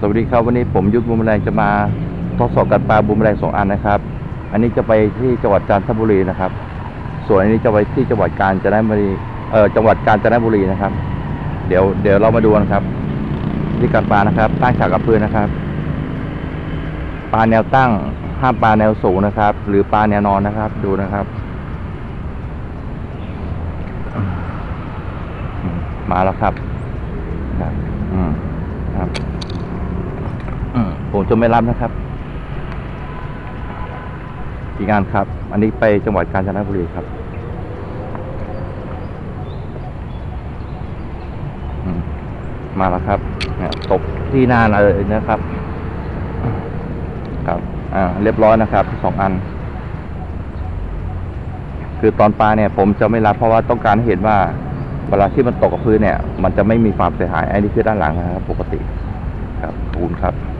สวัสดีครับวันนี้ผมยุทธบุมแรงจะมาทดสอบการปลาบุมแรงสองอันนะครับ อันนี้จะไปที่จังหวัดจันทบุรีนะครับ ส่วนอันนี้จะไปที่จังหวัดกาญจนบุรีเอ่อจังหวัดกาญจนบุรีนะครับ เดี๋ยวเดี๋ยวเรามาดูกันครับที่การปลานะครับตั้งฉากกับพื้นนะครับ ปลาแนวตั้งห้ามปลาแนวสูงนะครับ หรือปลาแนวนอนนะครับ ดูนะครับ มาแล้วครับครับอืม ผมจะไม่รับนะครับ อีกงานครับ อันนี้ไปจังหวัดกาญจนบุรีครับมาแล้วครับเนี่ยตกที่หน้าเลยนะครับ ครับ อ่า เรียบร้อยนะครับสองอัน คือตอนปลาเนี่ย ผมจะไม่รับเพราะว่าต้องการเห็นว่าเวลาที่มันตกกับพื้นเนี่ย มันจะไม่มีความเสียหายไอันนี้คือด้านหลังนะครับ ปกติ ครับขอบคุณครับ